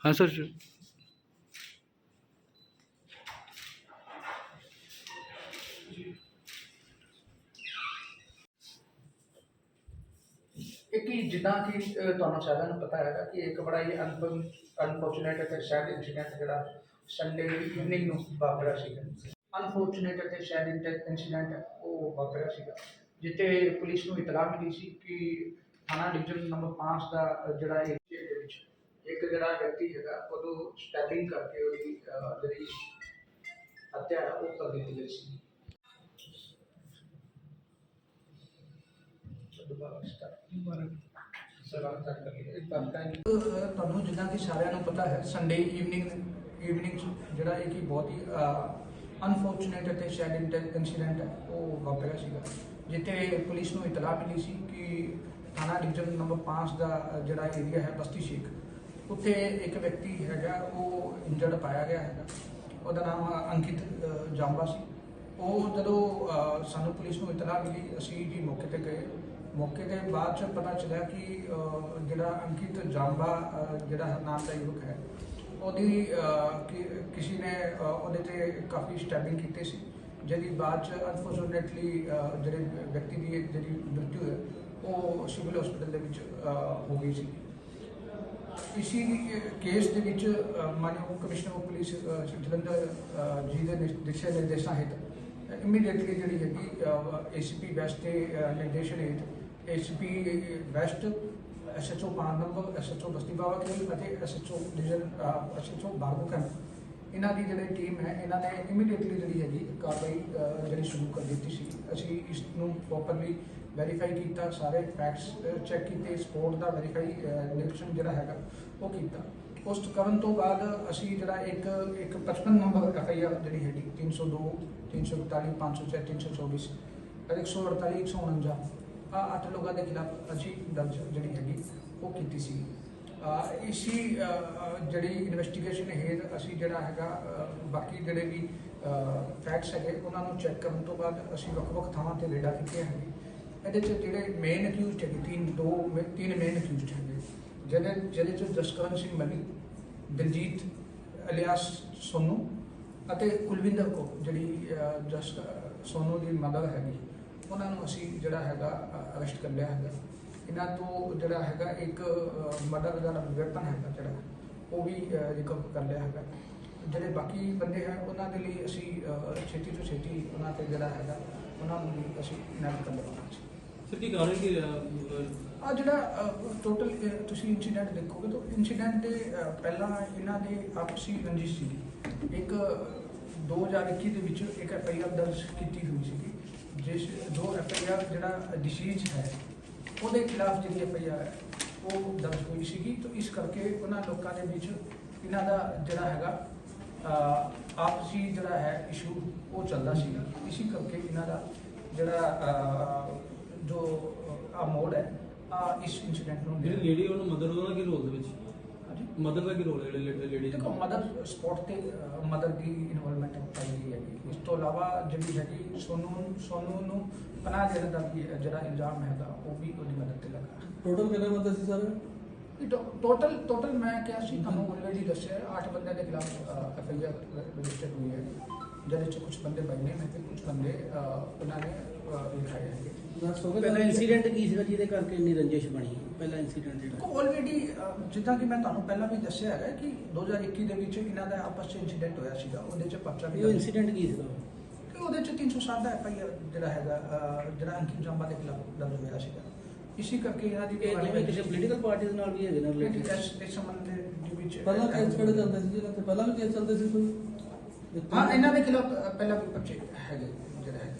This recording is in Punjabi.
ਹਾਂ ਸਰ ਕਿ ਜਿੱਦਾਂ ਕਿ ਤੁਹਾਨੂੰ ਸਾਰਿਆਂ ਨੂੰ ਪਤਾ ਹੈਗਾ ਕਿ ਇੱਕ ਬੜਾ ਹੀ ਅਨਫੋਰਚੂਨੇਟ ਅਤੇ ਸੈਡ ਇਨਸੀਡੈਂਟ ਜਿਹੜਾ ਸੰਡੇ ਦੀ ਇਵਨਿੰਗ ਨੂੰ ਵਾਪਰਿਆ ਸੀਗਾ ਅਨਫੋਰਚੂਨੇਟ ਅਤੇ ਸੈਡ ਇਨਸੀਡੈਂਟ ਉਹ ਵਾਪਰਿਆ ਸੀਗਾ, ਜਿੱਥੇ ਪੁਲਿਸ ਨੂੰ ਇਤਲਾਹ ਮਿਲੀ ਸੀ ਕਿ ਥਾਣਾ ਡਿਵੀਜ਼ਨ ਨੰਬਰ 5 ਦਾ ਜਿਹੜਾ ਏਰੀਆ ਦੇ ਵਿੱਚ ਇੱਕ ਜਿਹੜਾ ਵਿਅਕਤੀ ਹੈਗਾ, ਉਹਨੂੰ ਸਟੈਬਿੰਗ ਕਰਕੇ ਉਹਦੀ ਜਿਹੜੀ ਹੱਤਿਆ ਉਹ ਕਰ ਦਿੱਤੀ ਗਈ ਸੀ। ਤੁਹਾਨੂੰ ਜਿੱਦਾਂ ਕਿ ਸਾਰਿਆਂ ਨੂੰ ਪਤਾ ਹੈ ਸੰਡੇ ਈਵਨਿੰਗ ਈਵਨਿੰਗ ਜਿਹੜਾ ਇਹ ਕਿ ਬਹੁਤ ਹੀ ਅਨਫੋਰਚੂਨੇਟ ਅਤੇ ਸੈਡ ਇਨਸੀਡੈਂਟ ਹੈ ਉਹ ਵਾਪਰਿਆ ਸੀਗਾ। ਜਿੱਥੇ ਪੁਲਿਸ ਨੂੰ ਇਤਲਾਹ ਮਿਲੀ ਸੀ ਕਿ ਥਾਣਾ ਡਿਵੀਜ਼ਨ ਨੰਬਰ 5 ਦਾ ਜਿਹੜਾ ਏਰੀਆ ਹੈ ਬਸਤੀ ਸ਼ੇਖ ਉੱਥੇ ਇੱਕ ਵਿਅਕਤੀ ਹੈਗਾ ਉਹ ਇੰਜਰਡ ਪਾਇਆ ਗਿਆ ਹੈਗਾ। ਉਹਦਾ ਨਾਮ ਅੰਕਿਤ ਅ, ਜਾਂਬਾ ਸੀ। ਉਹ ਜਦੋਂ ਸਾਨੂੰ ਪੁਲਿਸ ਨੂੰ ਇਤਲਾਹ ਮਿਲੀ ਅਸੀਂ ਜੀ ਮੌਕੇ ਤੇ ਗਏ। ਮੌਕੇ ਤੇ ਬਾਅਦ ਚ ਪਤਾ ਚੱਲਿਆ ਕਿ ਜਿਹੜਾ ਅੰਕਿਤ ਜਾਂਬਾ ਅ, ਜਿਹੜਾ ਨਾਮ ਦਾ ਯੁਵਕ ਹੈ ਉਹਦੀ ਕਿਸੇ ਨੇ ਉਹਦੇ ਤੇ ਕਾਫੀ ਸਟੈਬਿੰਗ ਕੀਤੀ ਸੀ। ਜਿਹਦੀ ਬਾਅਦ ਚ ਅਨਫੋਰਚੂਨੇਟਲੀ ਜਿਹੜੇ ਵਿਅਕਤੀ ਦੀ ਜਿਹੜੀ ਮ੍ਰਿਤੂ ਹੈ ਉਹ ਸਿਵਲ ਹਸਪੀਟਲ ਦੇ ਵਿੱਚ ਹੋ ਗਈ ਸੀ। ਇਸੀ ਕੇਸ ਦੇ ਵਿੱਚ ਮਾਨਯੋਗ ਕਮਿਸ਼ਨਰ ਆਫ ਪੁਲਿਸ ਜਲੰਧਰ ਜੀ ਦੇ ਦਿਸ਼ਾ ਨਿਰਦੇਸ਼ਾਂ ਹੇਠ ਇਮੀਡੀਏਟਲੀ ਜਿਹੜੀ ਹੈਗੀ ਏਸੀਪੀ ਵੈਸਟ ਦੇ ਅ, ਨਿਰਦੇਸ਼ਨ ਹੇਠ ਏਸੀਪੀ ਵੈਸਟ ਐਸਐਚਓ ਪਾਨੰਬ ਐਸਐਚਓ ਬਸਤੀ ਬਾਵਾ ਕੇ ਅਤੇ ਐਸਐਚਓ ਡਿਵੀਜ਼ਨ ਐਸਐਚਓ ਬਾਰਬੂ ਕੈਂਪ ਇਹਨਾਂ ਦੀ ਜਿਹੜੀ ਟੀਮ ਹੈ, ਇਹਨਾਂ ਨੇ ਇਮੀਡੀਏਟਲੀ ਜਿਹੜੀ ਹੈਗੀ ਕਾਰਵਾਈ ਜਿਹੜੀ ਸ਼ੁਰੂ ਕਰ ਦਿੱਤੀ ਸੀ। ਅਸੀਂ ਇਸ ਨੂੰ ਪ੍ਰੋਪਰਲੀ ਵੈਰੀਫਾਈ ਕੀਤਾ, ਸਾਰੇ ਫੈਕਟਸ ਚੈੱਕ ਕੀਤੇ ਸਪੋਰਟ ਦਾ ਵੈਰੀਫਾਈ ਨਿਰੀਖਣ ਜਿਹੜਾ ਹੈਗਾ, ਉਹ ਕੀਤਾ। ਉਸ ਕਰਨ ਤੋਂ ਬਾਅਦ ਅਸੀਂ ਜਿਹੜਾ ਇੱਕ ਇੱਕ 55 ਨੰਬਰ ਐਫਆਈਆਰ ਜਿਹੜੀ ਹੈਗੀ 302 341 504 324 ਅਤੇ 148 149 ਆ ਅੱਠ ਲੋਕਾਂ ਦੇ ਖਿਲਾਫ ਅਸੀਂ ਦਰਜ ਜਿਹੜੀ ਹੈਗੀ ਉਹ ਕੀਤੀ ਸੀ। ਅਹ ਇਸੀ ਜਿਹੜੀ ਇਨਵੈਸਟੀਗੇਸ਼ਨ ਹੈ ਅਸੀਂ ਜਿਹੜਾ ਹੈਗਾ ਬਾਕੀ ਜਿਹੜੇ ਵੀ ਫੈਕਟਸ ਹੈਗੇ ਉਹਨਾਂ ਨੂੰ ਚੈੱਕ ਕਰਨ ਤੋਂ ਬਾਅਦ ਅਸੀਂ ਵੱਖ-ਵੱਖ ਥਾਵਾਂ ਤੇ ਰੇਡਾ ਕੀਤੇ ਹੈਗੇ ਇਹਦੇ ਚ ਜਿਹੜੇ ਮੇਨ ਅਕਿਊਜ਼ਡ ਹੈਗੇ ਤਿੰਨ ਦੋ ਮੇ- ਤਿੰਨ ਮੇਨ ਅਕਿਊਜ਼ਡ ਹੈਗੇ। ਜਿਹਦੇ ਜਿਹਦੇ ਚ ਜਸਕਰਨ ਸਿੰਘ ਮਨੀ ਦਿਲਜੀਤ ਅਲਿਆਸ ਸੋਨੂ ਅਤੇ ਕੁਲਵਿੰਦਰ ਕੋ ਜਿਹੜੀ ਅਹ, ਜਸ ਸੋਨੂ ਦੀ ਮਦਰ ਹੈਗੀ। ਉਹਨਾਂ ਨੂੰ ਅਸੀਂ ਜਿਹੜਾ ਹੈਗਾ ਅਰੈਸਟ ਕਰ ਲਿਆ ਹੈਗਾ। ਇਹਨਾਂ ਤੋਂ ਜਿਹੜਾ ਹੈਗਾ ਇੱਕ ਮਰਡਰ ਦਾ ਵੈਪਨ ਹੈਗਾ ਜਿਹੜਾ ਉਹ ਵੀ ਰਿਕਵਰ ਕਰ ਲਿਆ ਹੈਗਾ। ਜਿਹੜੇ ਬਾਕੀ ਬੰਦੇ ਹੈ ਉਹਨਾਂ ਦੇ ਲਈ ਅਸੀਂ ਛੇਤੀ ਤੋਂ ਛੇਤੀ ਉਹਨਾਂ ਤੇ ਜਿਹੜਾ ਹੈਗਾ ਉਹਨਾਂ ਨੂੰ ਵੀ ਅਸੀਂ ਨੈਪ ਕਰ ਲਵਾਂਗੇ। ਸਰ ਕੀ ਕਾਰਨ ਕੀ ਆ ਜਿਹੜਾ ਟੋਟਲ ਤੁਸੀਂ ਇਨਸੀਡੈਂਟ ਦੇਖੋਗੇ ਤਾਂ ਇਨਸੀਡੈਂਟ ਦੇ ਪਹਿਲਾਂ ਇਹਨਾਂ ਦੇ ਆਪਸੀ ਰੰਜਿਸ਼ ਸੀ ਇੱਕ 2021 ਦੇ ਵਿੱਚ ਇੱਕ ਐਫ ਆਈ ਆਰ ਦਰਜ ਕੀਤੀ ਹੋਈ ਸੀਗੀ। ਜਿਸ ਜੋ ਐਫ ਆਈ ਆਰ ਜਿਹੜਾ ਡਿਸੀਜ਼ ਹੈ ਉਹਦੇ ਖਿਲਾਫ ਜਿਹੜੀ ਐਫ ਆਈ ਆਰ ਹੈ ਉਹ ਦਰਜ ਹੋਈ ਸੀਗੀ। ਤਾਂ ਇਸ ਕਰਕੇ ਉਹਨਾਂ ਲੋਕਾਂ ਦੇ ਵਿੱਚ ਇਹਨਾਂ ਦਾ ਜਿਹੜਾ ਹੈਗਾ ਆਪਸੀ ਜਿਹੜਾ ਹੈ ਇਸ਼ੂ ਉਹ ਚੱਲਦਾ ਸੀਗਾ। ਇਸੇ ਕਰਕੇ ਇਹਨਾਂ ਦਾ ਜਿਹੜਾ ਜੋ ਆ ਮੋਡ ਹੈ ਆ ਇਸ ਇਨਸੀਡੈਂਟ ਨੂੰ ਜਿਹੜੀ ਲੇਡੀ ਉਹਨੂੰ ਮਦਰ ਉਹਦਾ ਕੀ ਰੋਲ ਦੇ ਵਿੱਚ? ਹਾਂਜੀ ਮਦਰ ਦਾ ਕੀ ਰੋਲ ਹੈ ਜਿਹੜੇ ਲੇਡੀ ਦੇਖੋ ਮਦਰ ਸਪੋਰਟ ਤੇ ਮਦਰ ਦੀ ਇਨਵੋਲਵਮੈਂਟ ਪਾਈ ਹੈ ਇਸ ਤੋਂ ਇਲਾਵਾ ਜਿਹੜੀ ਹੈਗੀ ਸੋਨੂ ਸੋਨੂ ਨੂੰ ਪਨਾਹ ਦੇਣ ਦਾ ਵੀ ਜਿਹੜਾ ਇਲਜ਼ਾਮ ਹੈਗਾ ਉਹ ਵੀ ਉਹਦੀ ਮਦਦ ਤੇ ਲੱਗਾ। ਟੋਟਲ ਕਿੰਨੇ ਬੰਦੇ ਸੀ ਸਰ? ਟੋਟਲ ਟੋਟਲ ਮੈਂ ਕਿਹਾ ਸੀ ਤੁਹਾਨੂੰ ਆਲਰੇਡੀ ਦੱਸਿਆ 8 ਬੰਦਿਆਂ ਦੇ ਖਿਲਾਫ ਐਫ ਆਈ ਆਰ ਰਜਿਸਟਰ ਹੋਈ ਹੈ। ਜਿਹਦੇ ਚ ਕੁਝ ਬੰਦੇ ਬੈਠੇ ਨੇ ਤੇ ਕੁਝ ਬੰਦੇ ਉਹਨਾਂ ਨੇ ਹੈਗੇ ਦੱਸ ਹੋ ਪਹਿਲਾ ਇਨਸੀਡੈਂਟ ਕੀ ਸੀਗਾ ਜਿਹਦੇ ਕਰਕੇ ਇੰਨੀ ਰੰਜਿਸ਼ ਬਣੀ ਪਹਿਲਾ ਇਨਸੀਡੈਂਟ ਜਿਹੜਾ ਆਲਰੇਡੀ ਜਿੱਦਾਂ ਕਿ ਮੈਂ ਤੁਹਾਨੂੰ ਪਹਿਲਾਂ ਵੀ ਦੱਸਿਆ ਹੈਗਾ ਕਿ 2021 ਦੇ ਵਿੱਚ ਇਹਨਾਂ ਦਾ ਆਪਸ ਚ ਇੰਸੀਡੈਂਟ ਹੋਇਆ ਸੀਗਾ ਉਹਦੇ ਚ ਪਰਚਾ ਵੀ ਇਹ ਇਨਸੀਡੈਂਟ ਕੀ ਸੀਗਾ ਤੇ ਉਹਦੇ ਚ 307 ਦਾ ਐਫ ਆਈ ਆਰ ਜਿਹੜਾ ਹੈਗਾ ਜਿਹੜਾ ਅੰਕਿਤ ਜੰਬਾ ਦੇ ਖਿਲਾਫ ਦਰਜ ਹੋਇਆ ਸੀਗਾ ਇਸੇ ਕਰਕੇ ਇਹਨਾਂ ਦੀ ਦੋਵੇਂ ਕਿਸੇ ਪੋਲੀਟੀਕਲ ਪਾਰਟੀ ਦੇ ਨਾਲ ਵੀ ਹੈਗੇ ਨੇ ਰਿਲੇਟਡ ਇਸ ਸੰਬੰਧ ਦੇ ਵਿੱਚ ਪਹਿਲਾਂ ਕੇਸ ਕਿਹੜੇ ਚੱਲਦੇ ਸੀ ਜਿਹਨਾਂ ਤੇ ਪਹਿਲਾਂ ਵੀ ਕੇਸ ਚੱਲਦੇ ਸੀ ਕੋਈ? ਹਾਂ ਇਹਨਾਂ ਦੇ ਖਿਲਾਫ ਅ, ਪਹਿਲਾਂ ਵੀ ਪਰਚੇ ਹੈਗੇ ਜਿਹੜਾ ਹੈ